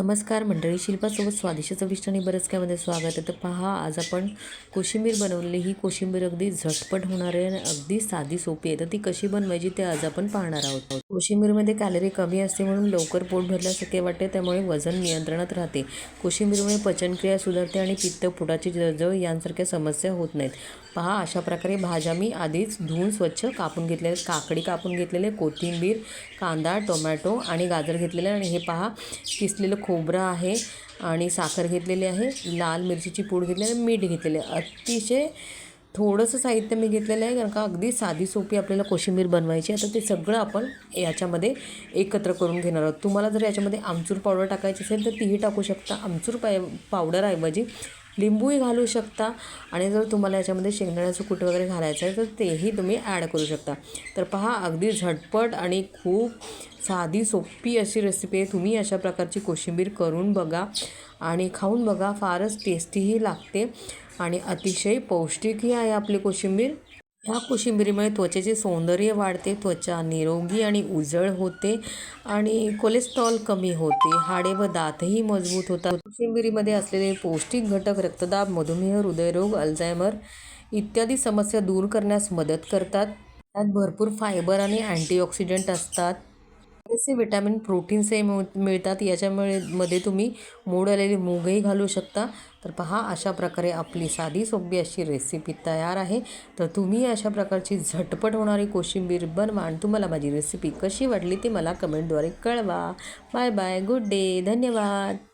नमस्कार मंडळी शिल्पासोबत स्वादिष्ट चविष्ट आणि बरंच स्वागत आहे. तर पहा आज आपण कोशिंबीर बनवलेली ही कोशिंबीर अगदी झटपट होणार आहे आणि अगदी साधी सोपी आहे. तर ती कशी बनवायची ते आज आपण पाहणार आहोत. कोशिंबीरमध्ये कॅलरी कमी असते म्हणून लवकर पोट भरल्यासारखे वाटते त्यामुळे वजन नियंत्रणात राहते. कोशिंबीरमुळे पचनक्रिया सुधारते आणि पित्त पोटाची जळजळ यांसारख्या समस्या होत नाहीत. पहा अशा प्रकारे भाज्या मी आधीच धुवून स्वच्छ कापून घेतलेले काकडी कापून घेतलेले कोथिंबीर कांदा टोमॅटो आणि गाजर घेतलेले आणि हे पहा किसलेलं खोबरं आहे आणि साखर घेतलेली आहे लाल मिरचीची पूड घेतलेली आहे मीठ घेतलेले आहे. अतिशय थोडंसं साहित्य मी घेतलेलं आहे कारण का अगदी साधी सोपी आपल्याला कोशिंबीर बनवायची आहे. तर ते सगळं आपण याच्यामध्ये एकत्र करून घेणार आहोत. तुम्हाला जर याच्यामध्ये आमचूर पावडर टाकायची असेल तर तीही टाकू शकता. आमचूर पाय पावडरऐवजी लिंबूही घालू शकता. आणि जर तुम्हाला याच्यामध्ये शेंगदाण्याचं कूट वगैरे घालायचं आहे तर तेही तुम्ही ॲड करू शकता. तर पहा अगदी झटपट आणि खूप साधी सोपी अशी रेसिपी आहे. तुम्ही अशा प्रकारची कोशिंबीर करून बघा आणि खाऊन बघा. फारच टेस्टीही लागते आणि अतिशय पौष्टिकही आहे आपली कोशिंबीर. ह्या कोशिंबिरीमुळे त्वचेचे सौंदर्य वाढते त्वचा निरोगी आणि उजळ होते आणि कोलेस्ट्रॉल कमी होते. हाडे व दातही मजबूत होतात. कोशिंबिरीमध्ये असलेले पौष्टिक घटक रक्तदाब मधुमेह हृदयरोग अल्झायमर इत्यादी समस्या दूर करण्यास मदत करतात. त्यात भरपूर फायबर आणि अँटीऑक्सिडंट असतात. पुरेसे विटॅमिन प्रोटीन्सही मिळ मिळतात. याच्यामुळे मध्ये तुम्ही मोड आलेले मूगही घालू शकता. तर पहा अशा प्रकारे आपली साधी सोपी अशी रेसिपी तयार आहे. तर तुम्ही अशा प्रकारची झटपट होणारी कोशिंबीर बनवा आणि तुम्हाला माझी रेसिपी कशी वाटली ते मला कमेंटद्वारे कळवा. बाय बाय गुड डे धन्यवाद.